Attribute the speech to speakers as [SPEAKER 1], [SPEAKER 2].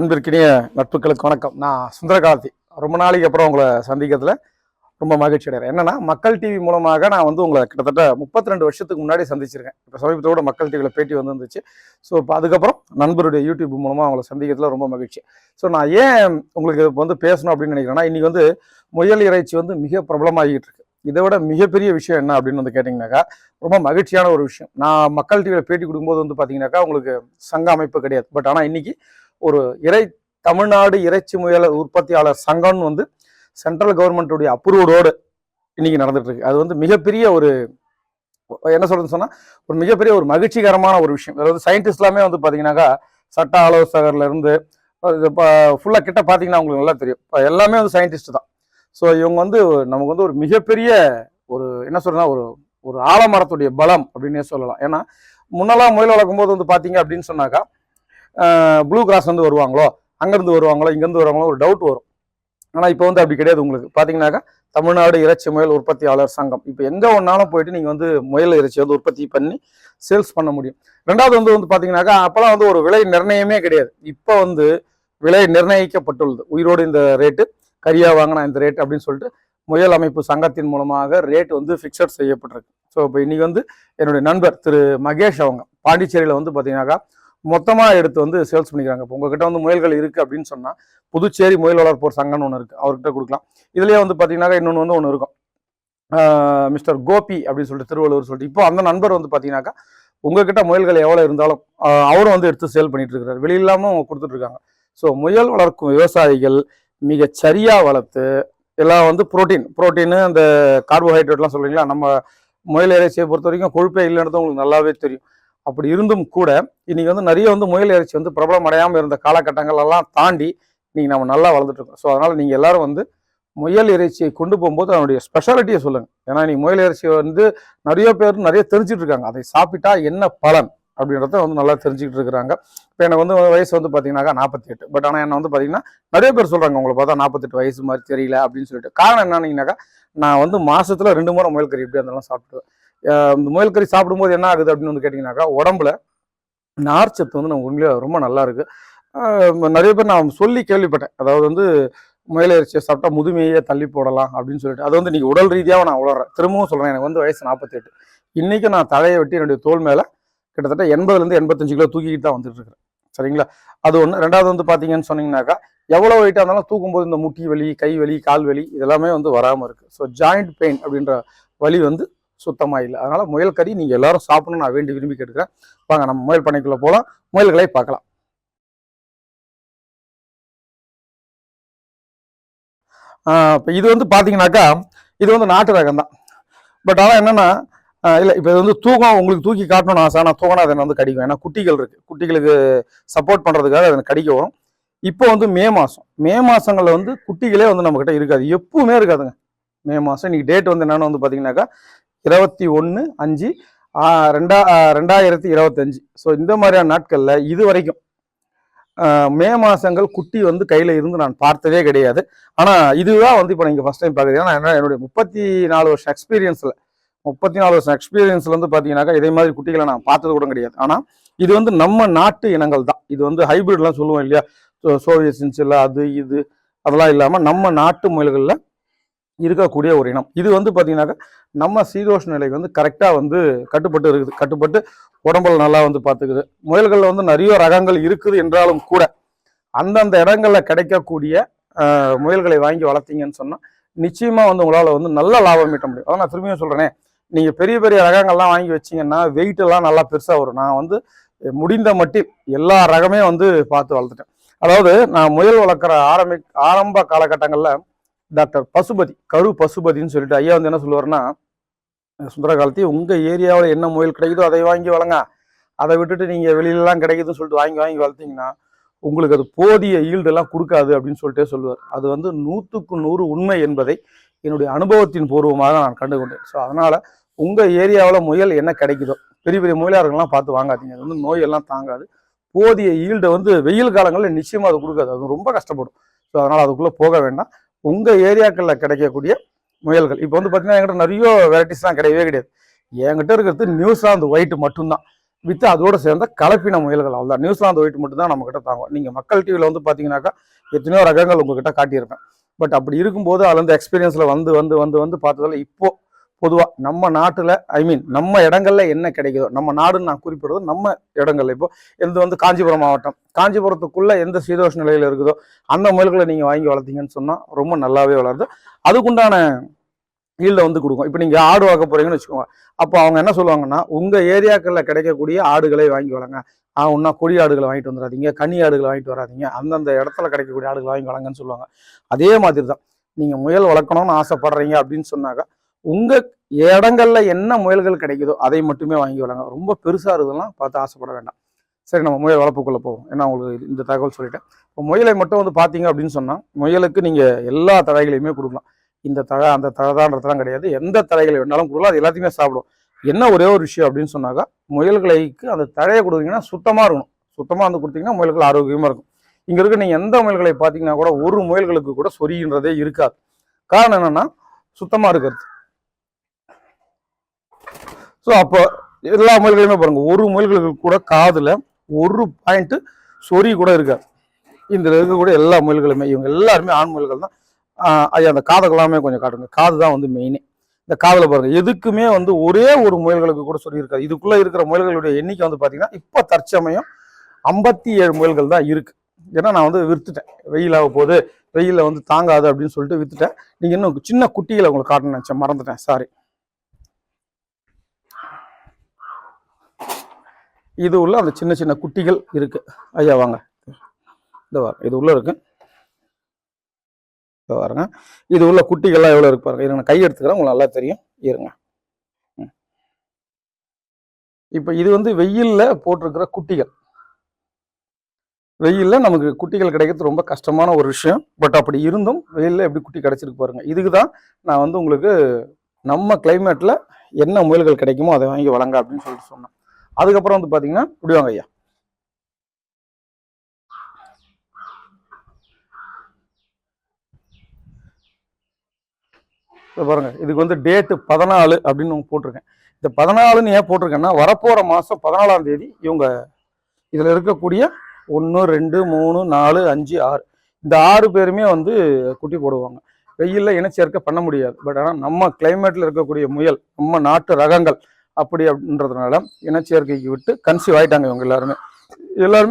[SPEAKER 1] அன்பிற்கினிய நட்புகளுக்கு வணக்கம். நான் சுந்தரகார்த்தி. ரொம்ப நாளைக்கு அப்புறம் உங்களை சந்திக்கிறதுல ரொம்ப மகிழ்ச்சி அடைகிறேன். என்னன்னா மக்கள் டிவி மூலமாக நான் வந்து உங்களை கிட்டத்தட்ட முப்பத்தி ரெண்டு வருஷத்துக்கு முன்னாடி சந்திச்சிருக்கேன். இப்போ சமீபத்தோட மக்கள் டிவியில் பேட்டி வந்துருந்துச்சு. ஸோ இப்போ அதுக்கப்புறம் நண்பருடைய யூடியூப் மூலமாக அவங்கள சந்திக்கிறதுல ரொம்ப மகிழ்ச்சி. ஸோ நான் ஏன் உங்களுக்கு இப்போ வந்து பேசணும் அப்படின்னு நினைக்கிறேன்னா இன்னைக்கு வந்து முயல் இறைச்சி வந்து மிக பிரபலமாகிட்டு இருக்கு. இதை விட மிகப்பெரிய விஷயம் என்ன அப்படின்னு வந்து கேட்டிங்கனாக்கா ரொம்ப மகிழ்ச்சியான ஒரு விஷயம். நான் மக்கள் டிவியில் பேட்டி கொடுக்கும்போது வந்து பார்த்தீங்கன்னாக்கா உங்களுக்கு சங்க அமைப்பு கிடையாது. பட் ஆனால் இன்னைக்கு ஒரு இறை தமிழ்நாடு இறைச்சி முயல உற்பத்தியாளர் சங்கம்னு வந்து சென்ட்ரல் கவர்மெண்ட்டுடைய அப்ரூவோடு இன்னைக்கு நடந்துட்டு இருக்கு அது வந்து மிகப்பெரிய ஒரு என்ன சொல்றதுன்னு சொன்னா ஒரு மிகப்பெரிய ஒரு மகிழ்ச்சிகரமான ஒரு விஷயம். அதாவது சயின்டிஸ்ட் எல்லாமே வந்து பாத்தீங்கன்னாக்கா சட்ட ஆலோசகர்ல இருந்து இப்போ ஃபுல்லாக கிட்ட பார்த்தீங்கன்னா உங்களுக்கு நல்லா தெரியும். எல்லாமே வந்து சயின்டிஸ்ட் தான். ஸோ இவங்க வந்து நமக்கு வந்து ஒரு மிகப்பெரிய ஒரு என்ன சொல்றதுன்னா ஒரு ஒரு ஆலமரத்துடைய பலம் அப்படின்னே சொல்லலாம். ஏன்னா முன்னெல்லாம் முயல் வளர்க்கும் போது வந்து பாத்தீங்க அப்படின்னு சொன்னாக்கா ப்ளூ கிராஸ் வந்து வருவாங்களோ அங்கேருந்து வருவாங்களோ இங்கேருந்து வருவாங்களோ ஒரு டவுட் வரும். ஆனால் இப்போ வந்து அப்படி கிடையாது உங்களுக்கு. பார்த்தீங்கன்னாக்கா தமிழ்நாடு இறைச்சி முயல் உற்பத்தியாளர் சங்கம். இப்போ எங்கே ஒன்றாலும் போயிட்டு நீங்கள் வந்து முயல் இறைச்சி வந்து உற்பத்தி பண்ணி சேல்ஸ் பண்ண முடியும். ரெண்டாவது வந்து வந்து பார்த்தீங்கன்னாக்கா அப்போல்லாம் வந்து ஒரு விலை நிர்ணயமே கிடையாது. இப்போ வந்து விலை நிர்ணயிக்கப்பட்டுள்ளது. உயிரோடு இந்த ரேட்டு கரியாக வாங்கினா இந்த ரேட் அப்படின்னு சொல்லிட்டு முயல் அமைப்பு சங்கத்தின் மூலமாக ரேட் வந்து ஃபிக்ஸட் செய்யப்பட்டிருக்கு. ஸோ இப்போ இன்னைக்கு வந்து என்னுடைய நண்பர் திரு மகேஷ் அவங்க பாண்டிச்சேரியில் வந்து பார்த்தீங்கன்னாக்கா மொத்தமாக எடுத்து வந்து சேல்ஸ் பண்ணிக்கிறாங்க. இப்போ உங்ககிட்ட வந்து முயல்கள் இருக்குது அப்படின்னு சொன்னால் புதுச்சேரி முயல் வளர்ப்போர் சங்கம்னு ஒன்று இருக்குது அவர்கிட்ட கொடுக்கலாம். இதுலேயே வந்து பார்த்தீங்கன்னா இன்னொன்று வந்து ஒன்று இருக்கும். மிஸ்டர் கோபி அப்படின்னு சொல்லிட்டு திருவள்ளூர் சொல்லிட்டு இப்போ அந்த நண்பர் வந்து பார்த்தீங்கன்னாக்கா உங்ககிட்ட முயல்கள் எவ்வளோ இருந்தாலும் அவரும் வந்து எடுத்து சேல் பண்ணிட்டு இருக்கிறார். வெளியில்லாமல் அவங்க கொடுத்துட்ருக்காங்க ஸோ முயல் வளர்க்கும் விவசாயிகள் மிக சரியாக வளர்த்து எல்லாம் வந்து புரோட்டீன் புரோட்டீனு அந்த கார்போஹைட்ரேட்லாம் சொல்கிறீங்களா நம்ம முயல் இறைச்சியை பொறுத்த வரைக்கும் கொழுப்பே இல்லைன்றது உங்களுக்கு நல்லாவே தெரியும். அப்படி இருந்தும் கூட இன்னைக்கு வந்து நிறைய வந்து முயல் இறைச்சி வந்து பிரபலம் அடையாமல் இருந்த காலகட்டங்களெல்லாம் தாண்டி இன்னைக்கு நம்ம நல்லா வளர்ந்துட்டு இருக்கோம். ஸோ அதனால் நீங்கள் எல்லாரும் வந்து முயல் இறைச்சியை கொண்டு போகும்போது அதனுடைய ஸ்பெஷாலிட்டியை சொல்லுங்கள் ஏன்னா நீ முயல் இறைச்சியை வந்து நிறைய பேர் நிறைய தெரிஞ்சுட்டு இருக்காங்க. அதை சாப்பிட்டா என்ன பலன் அப்படின்றத வந்து நல்லா தெரிஞ்சுக்கிட்டு இருக்கிறாங்க. இப்போ எனக்கு வந்து வயசு வந்து பார்த்தீங்கன்னாக்கா நாற்பத்தி எட்டு பட் ஆனால் என்ன வந்து பார்த்தீங்கன்னா நிறைய பேர் சொல்கிறாங்க உங்களை பார்த்தா நாற்பத்தெட்டு வயசு மாதிரி தெரியல அப்படின்னு சொல்லிட்டு. காரணம் என்னன்னீங்கன்னாக்கா நான் வந்து மாதத்தில் ரெண்டு முறை முயல் கறி எப்படி இருந்தாலும் சாப்பிடுவேன் முயல் கறி சாப்பிடும்போது என்ன ஆகுது அப்படின்னு வந்து கேட்டிங்கனாக்கா உடம்புல நார்ச்சத்து வந்து நம்ம உண்மையிலே ரொம்ப நல்லா இருக்கு. நிறைய பேர் நான் சொல்லி கேள்விப்பட்டேன். அதாவது வந்து முயல் இறைச்சியை சாப்பிட்டா முதுமையே தள்ளி போடலாம் அப்படின்னு சொல்லிட்டு. அது வந்து நீங்கள் உடல் ரீதியாக நான் உளறேன். திரும்பவும் சொல்றேன் எனக்கு வந்து வயசு நாற்பத்தெட்டு இன்னைக்கு நான் தலையை வெட்டி என்னுடைய தோல் மேல கிட்டத்தட்ட எண்பதுலேருந்து எண்பத்தஞ்சு கிலோ தூக்கிட்டு தான் வந்துட்டு இருக்கிறேன். சரிங்களா? அது ஒன்று ரெண்டாவது வந்து பார்த்தீங்கன்னு சொன்னீங்கன்னாக்கா எவ்வளோ வெயிட்டாக இருந்தாலும் தூக்கும்போது இந்த முட்டி வலி கை வலி கால் வலி இதெல்லாமே வந்து வராமல் இருக்கு. ஸோ ஜாயிண்ட் பெயின் அப்படின்ற வலி வந்து சுத்தமாக இல்லை. அதனால் முயல் கறி நீங்கள் எல்லாரும் சாப்பிடணும் நான் வேண்டி விரும்பி கேட்டுக்கிறேன். வாங்க நம்ம முயல் பண்ணைக்குள்ளே போகலாம் முயல்களை பார்க்கலாம். இப்போ இது வந்து பார்த்தீங்கன்னாக்கா இது வந்து நாட்டு ரகம் தான். பட் ஆனால் என்னன்னா இல்லை இப்போ இது வந்து தூக்கம் உங்களுக்கு தூக்கி காட்டணும்னு ஆசை. ஆனால் தூக்கினா அதை வந்து கடிக்கும். ஏன்னா குட்டிகள் இருக்குது குட்டிகளுக்கு சப்போர்ட் பண்ணுறதுக்காக அதை கடிக்க வரும். இப்போ வந்து மே மாதம் மே மாதங்களில் வந்து குட்டிகளே வந்து நம்மக்கிட்ட இருக்காது. எப்பவுமே இருக்காதுங்க. மே மாதம் இன்னைக்கு டேட் வந்து என்னென்னு வந்து பார்த்தீங்கன்னாக்கா இருபத்தி ஒன்று அஞ்சு ரெண்டா ரெண்டாயிரத்தி இருபத்தஞ்சு. ஸோ இந்த மாதிரியான நாட்களில் இது வரைக்கும் மே மாதங்கள் குட்டி வந்து கையில் இருந்து நான் பார்த்ததே கிடையாது. ஆனால் இதுதான் வந்து இப்போ நீங்கள் ஃபஸ்ட் டைம் பார்க்குறீங்க. ஏன்னா என்னுடைய முப்பத்தி நாலு வருஷம் எக்ஸ்பீரியன்ஸில் முப்பத்தி நாலு வருஷம் எக்ஸ்பீரியன்ஸ்ல வந்து பார்த்தீங்கன்னாக்கா இதே மாதிரி குட்டிகளை நான் பார்த்தது கூட கிடையாது. ஆனால் இது வந்து நம்ம நாட்டு இனங்கள் தான். இது வந்து ஹைபிரிட்லாம் சொல்லுவோம் இல்லையா? சோவியத் சின்சில் அது இது அதெல்லாம் இல்லாமல் நம்ம நாட்டு முயல்களில் இருக்கக்கூடிய ஒரு இனம். இது வந்து பார்த்தீங்கன்னாக்கா நம்ம சீதோஷ்ண நிலை வந்து கரெக்டாக வந்து கட்டுப்பட்டு இருக்குது. கட்டுப்பட்டு உடம்புல நல்லா வந்து பார்த்துக்குது. முயல்களில் வந்து நிறைய ரகங்கள் இருக்குது என்றாலும் கூட அந்தந்த இடங்களில் கிடைக்கக்கூடிய முயல்களை வாங்கி வளர்த்தீங்கன்னு சொன்னால் நிச்சயமாக வந்து உங்களால் வந்து நல்ல லாபம் ஈட்ட முடியும். அதான் நான் திரும்பியும் சொல்கிறேனே நீங்கள் பெரிய பெரிய ரகங்கள்லாம் வாங்கி வச்சிங்கன்னா வெயிட்டெல்லாம் நல்லா பெருசாக வரும். நான் வந்து முடிந்த மட்டில் எல்லா ரகமே வந்து பார்த்து வளர்த்துட்டேன். அதாவது நான் முயல் வளர்க்குற ஆரம்பி ஆரம்ப காலகட்டங்களில் டாக்டர் பசுபதி கரு பசுபதின்னு சொல்லிட்டு ஐயா வந்து என்ன சொல்லுவார்னா சுந்தர காலத்தி உங்கள் ஏரியாவில் என்ன முயல் கிடைக்குதோ அதை வாங்கி வளங்க. அதை விட்டுட்டு நீங்கள் வெளியிலலாம் கிடைக்குதுன்னு சொல்லிட்டு வாங்கி வாங்கி வளர்த்தீங்கன்னா உங்களுக்கு அது போதிய ஈல்டெல்லாம் கொடுக்காது அப்படின்னு சொல்லிட்டே சொல்லுவார். அது வந்து நூற்றுக்கு நூறு உண்மை என்பதை என்னுடைய அனுபவத்தின் பூர்வமாக நான் கண்டுகொண்டேன். ஸோ அதனால உங்கள் ஏரியாவில் முயல் என்ன கிடைக்குதோ பெரிய பெரிய முயலாளர்கள்லாம் பார்த்து வாங்காதீங்க. அது வந்து நோயெல்லாம் தாங்காது. போதிய ஈல்டை வந்து வெயில் காலங்களில் நிச்சயமாக அது கொடுக்காது. அது ரொம்ப கஷ்டப்படும். ஸோ அதனால் அதுக்குள்ளே போக வேண்டாம். உங்கள் ஏரியாக்களில் கிடைக்கக்கூடிய முயல்கள். இப்போ வந்து பார்த்தீங்கன்னா என்கிட்ட நிறைய வெரைட்டிஸ்லாம் கிடையவே கிடையாது. என்கிட்ட இருக்கிறது நியூஸாக ஒயிட் மட்டும்தான். வித்து அதோட சேர்ந்த கலப்பின முயல்கள் அவ்வளோதான் நியூசிலாந்து ஒயிட் மட்டும் தான் தாங்கும். நீங்கள் மக்கள் டிவியில் வந்து பார்த்தீங்கன்னாக்கா எத்தனையோ ரகங்கள் உங்ககிட்ட காட்டியிருப்பேன். பட் அப்படி இருக்கும்போது அதுலேருந்து எக்ஸ்பீரியன்ஸில் வந்து வந்து வந்து வந்து பார்த்ததுல இப்போது பொதுவாக நம்ம நாட்டில் ஐ மீன் நம்ம இடங்கள்ல என்ன கிடைக்குதோ நம்ம நாடுன்னு நான் குறிப்பிடுறது நம்ம இடங்கள்ல. இப்போ எந்த வந்து காஞ்சிபுரம் மாவட்டம். காஞ்சிபுரத்துக்குள்ள எந்த சீதோஷ நிலையில் இருக்குதோ அந்த முயல்களை நீங்கள் வாங்கி வளர்த்தீங்கன்னு சொன்னால் ரொம்ப நல்லாவே வளருது. அதுக்குண்டான ஈல்டை வந்து கொடுக்கும். இப்போ நீங்கள் ஆடு வளர்க்க போறீங்கன்னு வச்சுக்கோங்க. அப்போ அவங்க என்ன சொல்லுவாங்கன்னா உங்கள் ஏரியாக்களில் கிடைக்கக்கூடிய ஆடுகளை வாங்கி வளங்க. ஆ ஒன்றா கொடி ஆடுகளை வாங்கிட்டு வந்துடாதீங்க கனி ஆடுகளை வாங்கிட்டு வராதீங்க. அந்தந்த இடத்துல கிடைக்கக்கூடிய ஆடுகளை வாங்கி வளங்கன்னு சொல்லுவாங்க. அதே மாதிரி தான் நீங்கள் முயல் வளர்க்கணும்னு ஆசைப்படுறீங்க அப்படின்னு சொன்னாக்கா உங்கள் இடங்கள்ல என்ன முயல்கள் கிடைக்குதோ அதை மட்டுமே வாங்கி விடுங்க ரொம்ப பெருசாக இருக்குதுலாம் பார்த்து ஆசைப்பட வேண்டாம். சரி நம்ம முயல் வளர்ப்புக்குள்ளே போவோம். ஏன்னா உங்களுக்கு இந்த தகவல் சொல்லிட்டேன். இப்போ முயலை மட்டும் வந்து பார்த்தீங்க அப்படின்னு சொன்னால் முயலுக்கு நீங்கள் எல்லா தழைகளையுமே கொடுக்கலாம். இந்த தழை அந்த தழைதான்றதுலாம் கிடையாது. எந்த தழைகளை வேணாலும் கொடுக்கலாம். அது எல்லாத்தையுமே சாப்பிடும். என்ன ஒரே ஒரு விஷயம் அப்படின்னு சொன்னாக்கா முயல்களுக்கு அந்த தழையை கொடுத்தீங்கன்னா சுத்தமாக இருக்கணும். சுத்தமாக வந்து கொடுத்தீங்கன்னா முயல்கள் ஆரோக்கியமாக இருக்கும். இங்கே இருக்க நீங்கள் எந்த முயல்களை பார்த்தீங்கன்னா கூட ஒரு முயல்களுக்கு கூட சொரின்றதே இருக்காது. காரணம் என்னென்னா சுத்தமாக இருக்கிறது. ஸோ அப்போ எல்லா முயல்களையுமே பாருங்கள் ஒரு முயல்களுக்கு கூட காதில் ஒரு பாயிண்ட்டு சொறி கூட இருக்காது. இந்த இருக்கக்கூடிய எல்லா முயல்களுமே இவங்க எல்லாருமே ஆண் முயல்கள் தான். ஐயா அந்த காதுகளாமே கொஞ்சம் காட்டுங்க. காது தான் வந்து மெயினே இந்த காதில் பாருங்கள் எதுக்குமே வந்து ஒரே ஒரு முயல்களுக்கு கூட சொல்லி இருக்காது. இதுக்குள்ளே இருக்கிற முயல்களுடைய எண்ணிக்கை வந்து பார்த்தீங்கன்னா இப்போ தற்சமயம் ஐம்பத்தி ஏழு முயல்கள் தான் இருக்குது ஏன்னா நான் வந்து விற்றுட்டேன் வெயிலாக போகுது வெயிலில் வந்து தாங்காது அப்படின்னு சொல்லிட்டு விற்றுட்டேன் நீங்கள் இன்னும் சின்ன குட்டிகளை உங்களுக்கு காட்டணும்னு நினச்சேன். மறந்துட்டேன். சாரி இது உள்ள அந்த சின்ன சின்ன குட்டிகள் இருக்கு. ஐயா வாங்க. இந்த வாங்க இது உள்ள இருக்கு. இதோ பாருங்க. இது உள்ள குட்டிகள்லாம் எவ்வளோ இருக்கு பாருங்க. இருங்க நான் கை எடுத்துக்கிறேன். உங்களுக்கு நல்லா தெரியும். இருங்க. ம். இப்போ இது வந்து வெயிலில் போட்டிருக்கிற குட்டிகள். வெயிலில் நமக்கு குட்டிகள் கிடைக்கிறது ரொம்ப கஷ்டமான ஒரு விஷயம். பட் அப்படி இருந்தும் வெயிலில் எப்படி குட்டி கிடைச்சிருக்கு பாருங்கள் இதுக்கு தான் நான் வந்து உங்களுக்கு நம்ம கிளைமேட்டில் என்ன முயல்கள் கிடைக்குமோ அதை வாங்கி வழங்க அப்படின்னு சொல்லிட்டு சொன்னேன். அதுக்கப்புறம் வந்து பாத்தீங்கன்னா இப்படி வாங்க ஐயா பாருங்க இதுக்கு வந்து டேட்டு பதினாலு அப்படின்னு போட்டிருக்கேன். இந்த பதினாலுன்னு ஏன் போட்டிருக்கேன்னா வரப்போற மாசம் பதினாலாம் தேதி இவங்க இதுல இருக்கக்கூடிய ஒன்று ரெண்டு மூணு நாலு அஞ்சு ஆறு. இந்த ஆறு பேருமே வந்து குட்டி போடுவாங்க. வெயில்ல இனச்சேர்க்கை பண்ண முடியாது. பட் ஆனால் நம்ம கிளைமேட்ல இருக்கக்கூடிய முயல் நம்ம நாட்டு ரகங்கள் அப்படி அப்படின்றதுனால இனச்சேர்க்கைக்கு விட்டு கன்சீவ் ஆயிட்டாங்க இவங்க எல்லாருமே. எல்லாருமே